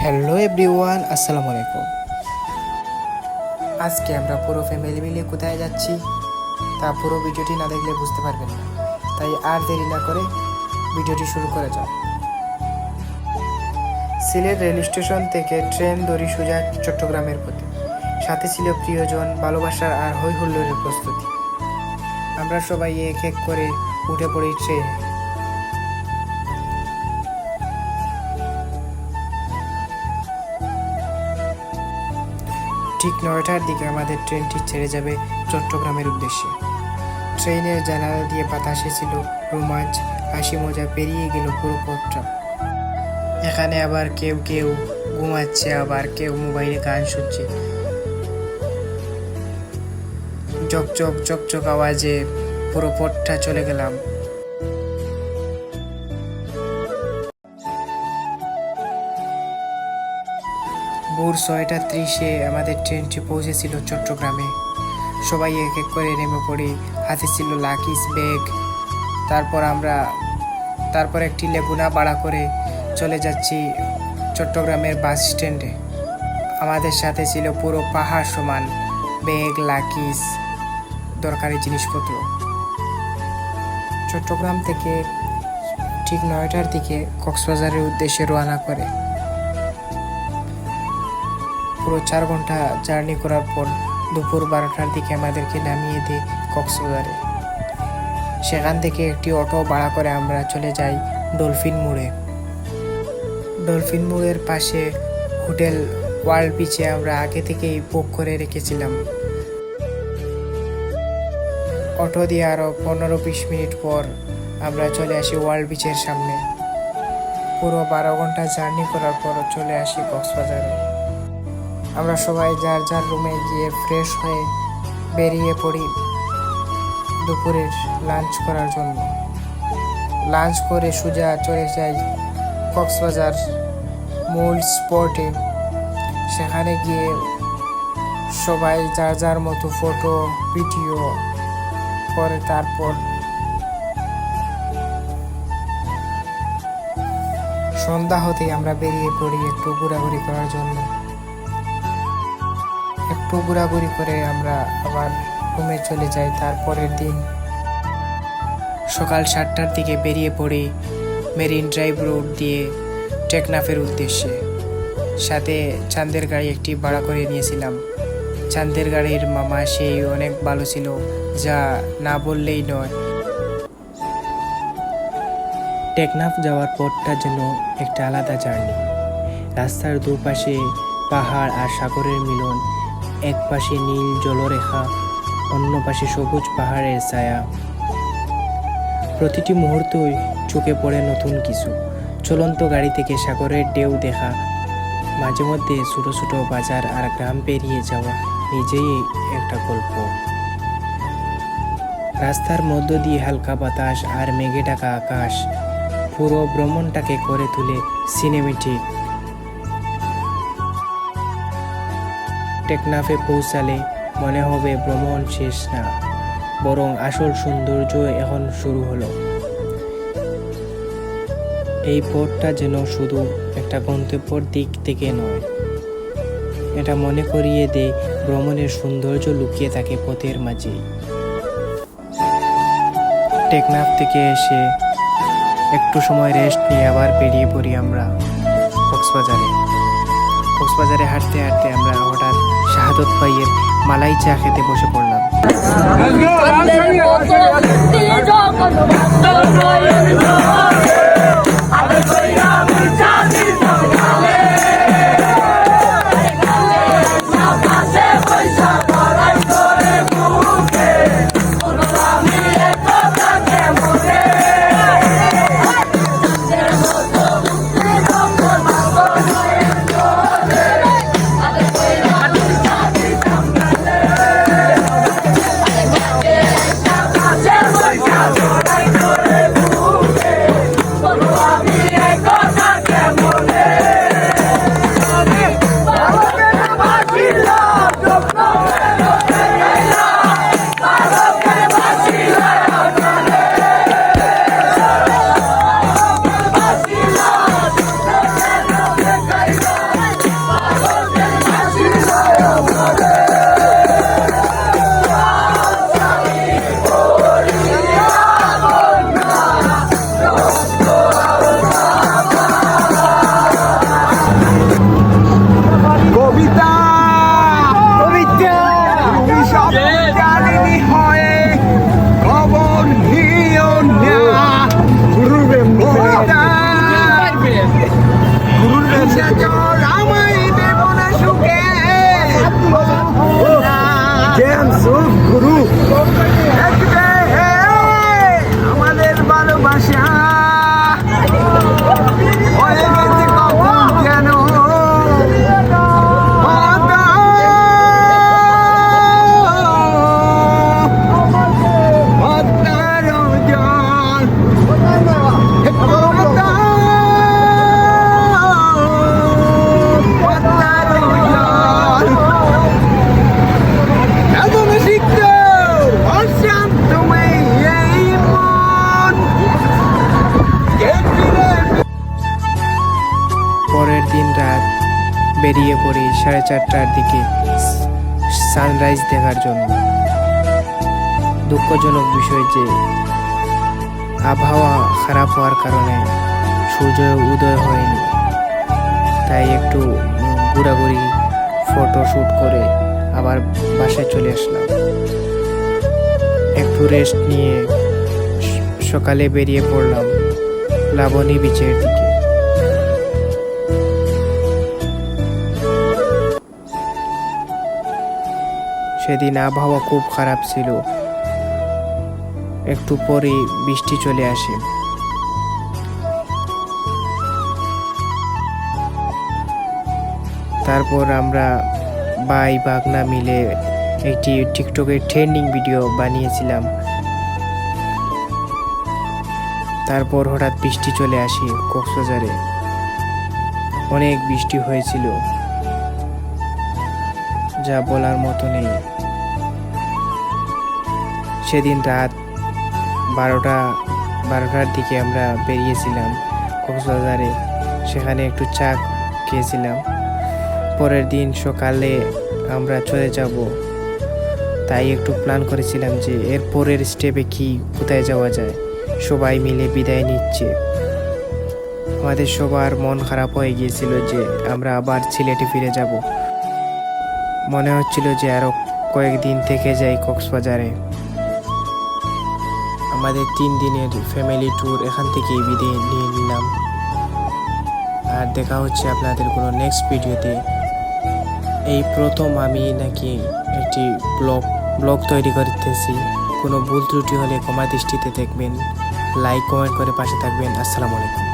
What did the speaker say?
Hello everyone, আসসালামু আলাইকুম। আজকে আমরা পুরো ফ্যামিলি মিলে কোথায় যাচ্ছি, তা পুরো ভিডিওটি না দেখলে বুঝতে পারবেন না। তাই আর দেরি না করে ভিডিওটি শুরু করা যাক সিলেট রেল স্টেশন থেকে ট্রেন দড়ি সোজা চট্টগ্রামের পথে। সাথে ছিল প্রিয়জন ভালোবাসার আর হই হুল্লোড়ের প্রস্তুতি। আমরা সবাই এক এক করে উঠে পড়ি ট্রেনে। ঠিক নয়টার দিকে আমাদের ট্রেনটি ছেড়ে যাবে চট্টগ্রামের উদ্দেশ্যে। ট্রেনের জানালা দিয়ে বাতাসে ছিল রোমাঞ্চ, হাসি মজা পেরিয়ে গেল পুরো পথটা। এখানে আবার কেউ কেউ ঘুমাচ্ছে, আবার কেউ মোবাইলে গান শুনছে। চকচক চকচক আওয়াজে পুরো পথটা চলে গেলাম। ভোর ছয়টা ত্রিশে আমাদের ট্রেনটি পৌঁছেছিল চট্টগ্রামে। সবাই এক এক করে নেমে পড়ি, হাতে ছিল লাকিস ব্যাগ তারপর আমরা, তারপর একটি লেগুনা ভাড়া করে চলে যাচ্ছি চট্টগ্রামের বাস স্ট্যান্ডে। আমাদের সাথে ছিল পুরো পাহাড় সমান ব্যাগ লাকিস দরকারি জিনিসপত্র। চট্টগ্রাম থেকে ঠিক নয়টার দিকে কক্সবাজারের উদ্দেশ্যে রওনা করে। পুরো চার ঘণ্টা জার্নি করার পর দুপুর বারোটার দিকে আমাদেরকে নামিয়ে দেয় কক্সবাজারে। সেখান থেকে একটি অটো ভাড়া করে আমরা চলে যাই ডলফিন মোড়ে। ডলফিন মোড়ের পাশে হোটেল ওয়ার্ল্ড বিচে আমরা আগে থেকেই বুক করে রেখেছিলাম। অটো দিয়ে আরও পনেরো বিশ মিনিট পর আমরা চলে আসি ওয়ার্ল্ড বিচের সামনে। পুরো বারো ঘণ্টা জার্নি করার পর চলে আসি কক্সবাজারে। আমরা সবাই যার যার রুমে গিয়ে ফ্রেশ হয়ে বেরিয়ে পড়ি দুপুরের লাঞ্চ করার জন্য। লাঞ্চ করে সোজা চলে যাই কক্সবাজার মূল স্পটে সেখানে গিয়ে সবাই যার যার মতো ফটো ভিডিও করে তারপর সন্ধ্যা হতেই আমরা বেরিয়ে পড়ি একটু ঘোরাঘুরি করার জন্য। ঘোরাঘুরি করে আমরা আবার রুমে চলে যাই তারপরের দিন। সকাল সাতটার দিকে বেরিয়ে পড়ি মেরিন ড্রাইভ রোড দিয়ে টেকনাফের উদ্দেশ্যে। সাথে চাঁদের গাড়ি একটি ভাড়া করে নিয়েছিলাম। চাঁদের গাড়ির মামা সেই অনেক ভালো ছিল, যা না বললেই নয়। টেকনাফ যাওয়ার পথটা যেন একটা আলাদা জার্নি। রাস্তার দুপাশে পাহাড় আর সাগরের মিলন এক পাশে নীল জলরেখা, অন্য পাশে সবুজ পাহাড়ের ছায়া। প্রতিটি মুহূর্তই চোখে পড়ে নতুন কিছু। চলন্ত গাড়ি থেকে সাগরের ঢেউ দেখা, মাঝে মধ্যে ছোট ছোট বাজার আর গ্রাম পেরিয়ে যাওয়া নিজেই একটা গল্প। রাস্তার মধ্য দিয়ে হালকা বাতাস আর মেঘে ঢাকা আকাশ। পুরো ভ্রমণটাকে করে তুলে সিনেমেটিক টেকনাফে পৌঁছালে মনে হবে ভ্রমণ শেষ না, বরং আসল সৌন্দর্য এখন শুরু হলো। এই পথটা যেন শুধু একটা গন্তব্যর দিক থেকে নয়, এটা মনে করিয়ে দেয় ভ্রমণের সৌন্দর্য লুকিয়ে থাকে পথের মাঝেই। টেকনাফ থেকে এসে একটু সময় রেস্ট নিয়ে আবার বেরিয়ে পড়ি আমরা কক্সবাজারে। কক্সবাজারে হাঁটতে হাঁটতে আমরা শাহাদত ভাইয়ের মালাই চা খেতে বসে পড়লাম। জগন্নাথ বেরিয়ে পড়ি সাড়ে চারটার দিকে সানরাইজ দেখার জন্য। দুঃখজনক বিষয় যে, আবহাওয়া খারাপ হওয়ার কারণে সূর্য উদয় হয়নি। তাই একটু ঘোরাঘুরি ফটো শ্যুট করে আবার বাসায় চলে আসলাম। একটু রেস্ট নিয়ে সকালে বেরিয়ে পড়লাম লাবণী বিচের দিকে। সেদিন আবহাওয়া খুব খারাপ ছিল। একটু পরে বৃষ্টি চলে আসে। তারপর আমরা ভাই বাগনা মিলে একটি টিকটকের ট্রেন্ডিং ভিডিও বানিয়েছিলাম। তারপর হঠাৎ বৃষ্টি চলে আসি কক্সবাজারে। অনেক বৃষ্টি হয়েছিল। যা বলার মতো নেই। সেদিন রাত বারোটা, বারোটার দিকে আমরা বেরিয়েছিলাম কক্সবাজারে। সেখানে একটু চা খেয়েছিলাম। পরের দিন সকালে আমরা চলে যাব। তাই একটু প্ল্যান করেছিলাম যে এর পরের স্টেপে কি, কোথায় যাওয়া যায়। সবাই মিলে বিদায় নিচ্ছে। আমাদের সবার মন খারাপ হয়ে গিয়েছিল যে আমরা আবার সিলেটে ফিরে যাব। মনে হচ্ছিল যে আরও কয়েকদিন থেকে যাই কক্সবাজারে। আমাদের তিন দিনের ফ্যামিলি ট্যুর এখান থেকে বিদায় নিয়ে নিলাম। আর দেখা হচ্ছে আপনাদের কোনো নেক্সট ভিডিওতে এই প্রথম আমি নাকি একটি ব্লগ ব্লগ তৈরি করতেছি। কোনো ভুল ত্রুটি হলে ক্ষমা দৃষ্টিতে দেখবেন। লাইক কমেন্ট করে পাশে থাকবেন। আসসালামু আলাইকুম।